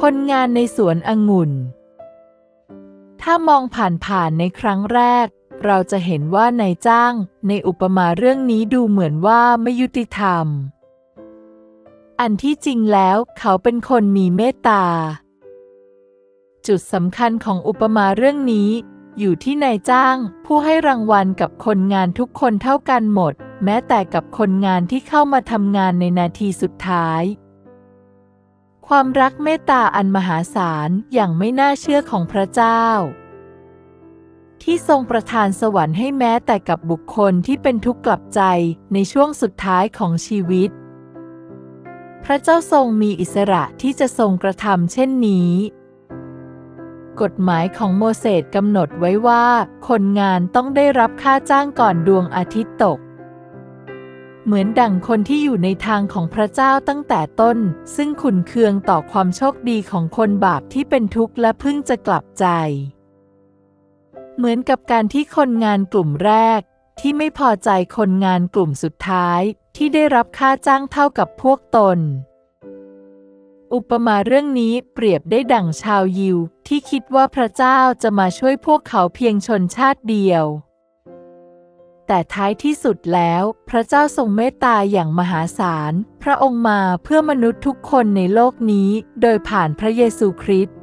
คนงานในสวนองุ่น ถ้ามองผ่านๆในครั้งแรก เราจะเห็นว่านายจ้างในอุปมาเรื่องนี้ดูเหมือนว่าไม่ยุติธรรม อันที่จริงแล้วเขาเป็นคนมีเมตตา จุดสำคัญของอุปมาเรื่องนี้ อยู่ที่นายจ้างผู้ให้รางวัลกับคนงานทุกคนเท่ากันหมด แม้แต่กับคนงานที่เข้ามาทำงานในนาทีสุดท้าย ความรักเมตตาอันมหาศาลอย่างไม่น่าเชื่อของพระเจ้า ที่ทรงประทานสวรรค์ให้แม้แต่กับบุคคลที่เป็นทุกข์กลับใจในช่วงสุดท้ายของชีวิต พระเจ้าทรงมีอิสระที่จะทรงกระทำเช่นนี้ กฎหมายของโมเสสกำหนดไว้ว่า คนงานต้องได้รับค่าจ้างก่อนดวงอาทิตย์ตก เหมือนดั่งคนที่อยู่ในทางของพระเจ้าตั้งแต่ต้น ซึ่งขุนเคืองต่อความโชคดีของคนบาปที่เป็นทุกข์และพิ่งจะกลับใจ เหมือนกับการที่คนงานกลุ่มแรก ที่ไม่พอใจคนงานกลุ่มสุดท้าย ที่ได้รับค่าจ้างเท่ากับพวกตน อุปมาเรื่องนี้เปรียบได้ดั่งชาวยิวที่คิดว่าพระเจ้าจะมาช่วยพวกเขาเพียงชนชาติเดียว แต่ท้ายที่สุดแล้ว พระเจ้าทรงเมตตาอย่างมหาศาล พระองค์มาเพื่อมนุษย์ทุกคนในโลกนี้ โดยผ่านพระเยซูคริสต์